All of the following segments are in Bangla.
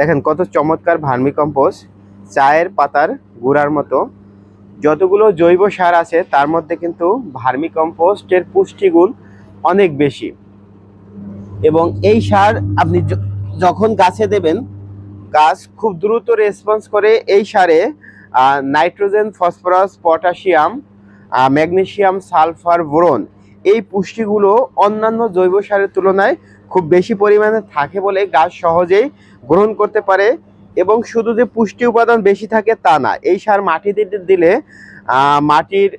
দেখেন কত চমৎকার ভার্মি কম্পোস্ট চায়ের পাতার গুঁড়ার মতো। যতগুলো জৈব সার আছে তার মধ্যে কিন্তু ভার্মি কম্পোস্টের পুষ্টিগুণ অনেক বেশি। এবং এই সার আপনি যখন গাছে দেবেন গাছ খুব দ্রুত রেসপন্স করে এই সারে nitrogen phosphorus potassium ah, magnesium sulphur boron এই পুষ্টিগুলো অন্যান্য জৈব সারের তুলনায় খুব বেশি পরিমাণে থাকে বলে গাছ সহজেই গ্রহণ করতে পারে এবং শুধু যে পুষ্টি উপাদান বেশি থাকে তা না, এই সার মাটিতে দিলে মাটির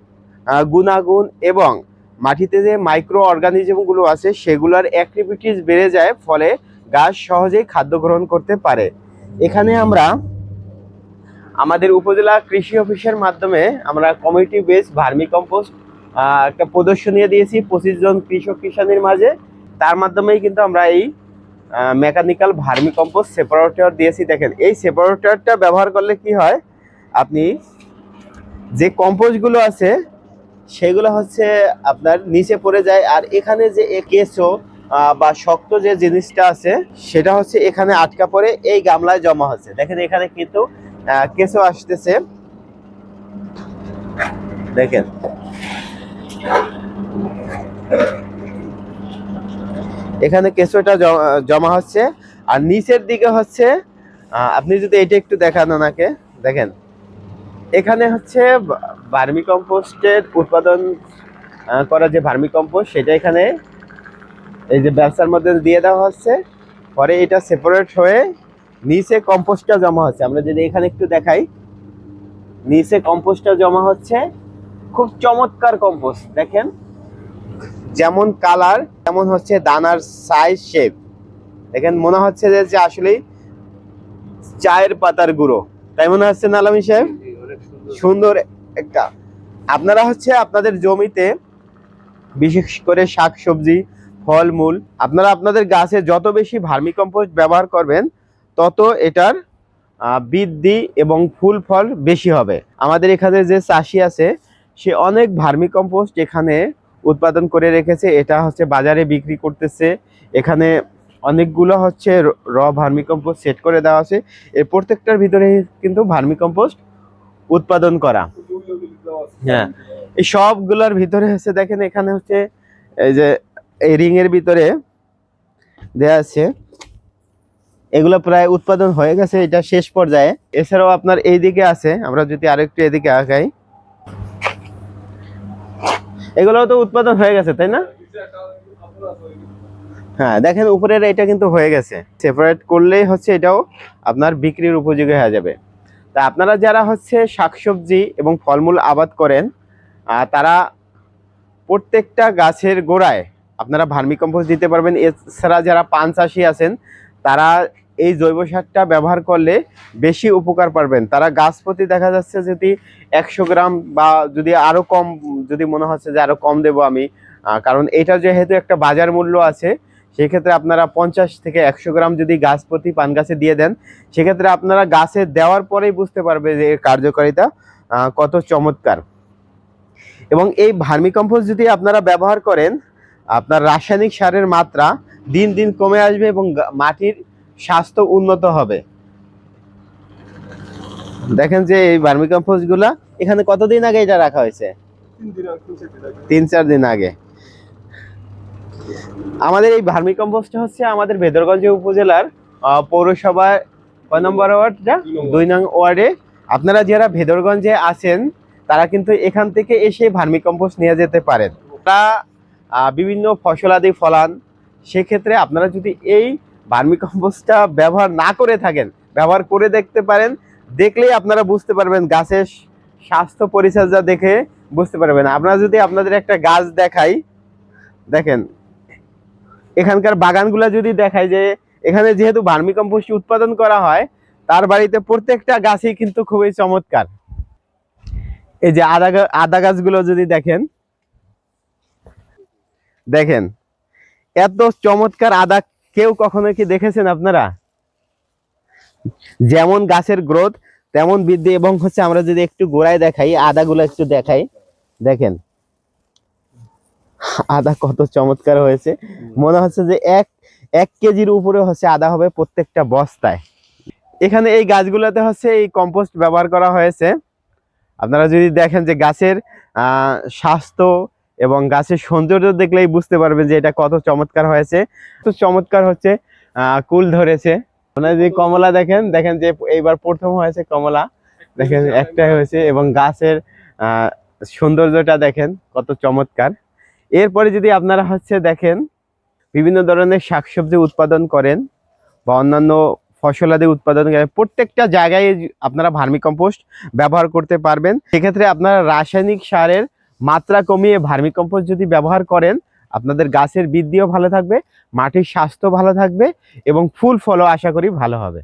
গুণাগুণ এবং মাটিতে যে মাইক্রো অর্গানিজমগুলো আছে সেগুলোর অ্যাক্টিভিটিস বেড়ে যায়, ফলে গাছ সহজেই খাদ্য গ্রহণ করতে পারে। এখানে আমরা আমাদের উপজেলা কৃষি অফিসের মাধ্যমে আমরা কমিউনিটি বেস ভার্মি কম্পোস্ট একটা প্রদর্শনী দিয়েছি পঁচিশ জন কৃষক কিষানের মাঝে। তার মাধ্যমেই কিন্তু আমরা এই মেকানিক্যাল ভার্মি কম্পোস্ট সেপারেটর দিয়েছি। দেখেন, এই সেপারেটরটা ব্যবহার করলে কি হয়? আপনি যে কম্পোস্টগুলো আছে, সেগুলো হচ্ছে আপনার নিচে পড়ে যায়। আর এখানে যে কেঁচো বা শক্ত যে জিনিসটা আছে, সেটা হচ্ছে এখানে আটকা পড়ে, এই গামলায় জমা হচ্ছে। দেখেন, এখানে কিন্তু কেঁচো আসতেছে। দেখেন। এখানে কেঁচোটা জমা হচ্ছে, আর নিচের দিকে হচ্ছে আপনি যদি এটা একটু দেখান ওনাকে, দেখেন। এখানে হচ্ছে ভার্মি কম্পোস্টের উৎপাদন করা যে ভার্মি কম্পোস্ট, সেটা এখানে এই যে ব্যবসার মধ্যে দিয়ে দেওয়া হচ্ছে। পরে এটা সেপারেট হয়ে নিচে কম্পোস্টটা জমা হচ্ছে। আমরা যদি এখানে একটু দেখাই, নিচে কম্পোস্টটা জমা হচ্ছে। খুব চমৎকার কম্পোস্ট, দেখেন। যেমন কালার তেমন হচ্ছে দানার সাইজ শেপ দেখেন মনে হচ্ছে যে যে আসলেই চায়ের পাতার গুঁড়ো। তাই মনে হচ্ছে না আলামী সাহেব? সুন্দর। একটা। আপনারা হচ্ছে আপনাদের জমিতে বিশেষ করে শাকসবজি ফলমূল আপনারা আপনাদের গাছে যত বেশি ভার্মি কম্পোস্ট ব্যবহার করবেন তত এটার বৃদ্ধি এবং ফুল ফল বেশি হবে। আমাদের এখানে যে চাষি আছে সে অনেক ভার্মি কম্পোস্ট এখানে উৎপাদন করে রেখেছে, এটা হচ্ছে বাজারে বিক্রি করতেছে। এখানে অনেকগুলো হচ্ছে র ভার্মি কম্পোস্ট সেট করে দেওয়া আছে। এর প্রত্যেকটার ভিতরে কিন্তু ভার্মি কম্পোস্ট উৎপাদন করা। হ্যাঁ এই সবগুলোর ভিতরে হচ্ছে দেখেন, এখানে হচ্ছে এই যে, এই রিং এর ভিতরে দেয়া আছে। এগুলো প্রায় উৎপাদন হয়ে গেছে, এটা শেষ পর্যায়ে। এছাড়াও আপনার এইদিকে আছে, আমরা যদি আরেকটু এদিকে আগাই। এগুলো তো উৎপাদন হয়ে গেছে, তাই না? হ্যাঁ দেখেন উপরের এটা কিন্তু হয়ে গেছে। সেপারেট করলেই হচ্ছে এটাও আপনার বিক্রির উপযোগী হয়ে যাবে। তা আপনারা যারা হচ্ছে শাকসবজি এবং ফলমূল আবাদ করেন তারা প্রত্যেকটা গাছের গোড়ায় আপনারা ভার্মি কম্পোস্ট দিতে পারবেন। এছাড়া যারা পান চাষি আছেন, তারা এই জৈব সারটা ব্যবহার করলে বেশি উপকার পাবেন তারা গাছ প্রতি দেখা যাচ্ছে যদি একশো গ্রাম বা যদি আরও কম, যদি মনে হচ্ছে যে আরও কম দেবো আমি কারণ এটা যেহেতু একটা বাজার মূল্য আছে, সেক্ষেত্রে আপনারা পঞ্চাশ থেকে একশো গ্রাম যদি গাছ প্রতি পান গাছে দিয়ে দেন, সেক্ষেত্রে আপনারা গাছে দেওয়ার পরেই বুঝতে পারবে যে এর কার্যকারিতা কত চমৎকার। এবং এই ভার্মি কম্পোস্ট যদি আপনারা ব্যবহার করেন, আপনার রাসায়নিক সারের মাত্রা দিন দিন কমে আসবে এবং মাটির স্বাস্থ্য উন্নত হবে। দেখেন যে এই ভার্মি কম্পোস্টগুলা এখানে কতদিন আগে এটা রাখা হয়েছে? তিন চার দিন আগে। আমাদের এই ভার্মি কম্পোস্ট হচ্ছে আমাদের ভেদরগঞ্জ উপজেলার পৌরসভার কয় নম্বর ওয়ার্ডটা? দুই নং ওয়ার্ডে। আপনারা যারা ভেদরগঞ্জে আছেন তারা কিন্তু এখান থেকে এসে ভার্মি কম্পোস্ট নিয়ে যেতে পারেন। আহ, বিভিন্ন ফসলাদি ফলান। সেক্ষেত্রে আপনারা যদি এই ভার্মি কম্পোস্টটা ব্যবহার না করে থাকেন, ব্যবহার করে দেখতে পারেন, দেখলেই আপনারা বুঝতে পারবেন, গাছের স্বাস্থ্য পরিচর্যা দেখে বুঝতে পারবেন। আপনারা যদি আপনাদের একটা গাছ দেখাই, দেখেন, এখানকার বাগানগুলো যদি দেখায় যে এখানে যেহেতু ভার্মি কম্পোস্ট উৎপাদন করা হয়, তার বাড়িতে প্রত্যেকটা গাছই কিন্তু খুবই চমৎকার। এই যে আদা আদা গাছগুলো যদি দেখেন দেখেন, এত চমৎকার আদা কেউ কখনো কি দেখেছেন আপনারা? যেমন গাছের গ্রোথ, তেমন বৃদ্ধি এবং হচ্ছে আমরা যদি একটু গোড়ায় দেখাই, আদাগুলো একটু দেখাই, দেখেন। আদা কত চমৎকার হয়েছে। মনে হচ্ছে যে এক এক কেজির উপরে হচ্ছে আদা হবে প্রত্যেকটা বস্তায়। এখানে এই গাছগুলোতে হচ্ছে এই কম্পোস্ট ব্যবহার করা হয়েছে। আপনারা যদি দেখেন যে গাছের স্বাস্থ্য এবং গাছের সৌন্দর্য দেখলেই বুঝতে পারবেন যে এটা কত চমৎকার হয়েছে। তো চমৎকার হচ্ছে কুল ধরেছে। আপনারা যদি কমলা দেখেন দেখেন যে এইবার প্রথম হয়েছে কমলা। দেখেন একটা হয়েছে এবং গাছের সৌন্দর্যটা দেখেন কত চমৎকার। এরপরে যদি আপনারা হচ্ছে দেখেন, বিভিন্ন ধরনের শাকসবজি উৎপাদন করেন বা অন্যান্য ফসলাদি উৎপাদন করেন, প্রত্যেকটা জায়গায় আপনারা ভার্মিকম্পোস্ট ব্যবহার করতে পারবেন। সেক্ষেত্রে আপনারা রাসায়নিক সারের মাত্রা কমিয়ে ভার্মিকম্পোস্ট যদি ব্যবহার করেন, আপনাদের গাছের বৃদ্ধিও ভালো থাকবে, মাটির স্বাস্থ্য ভালো থাকবে এবং ফুল ফলও আশা করি ভালো হবে।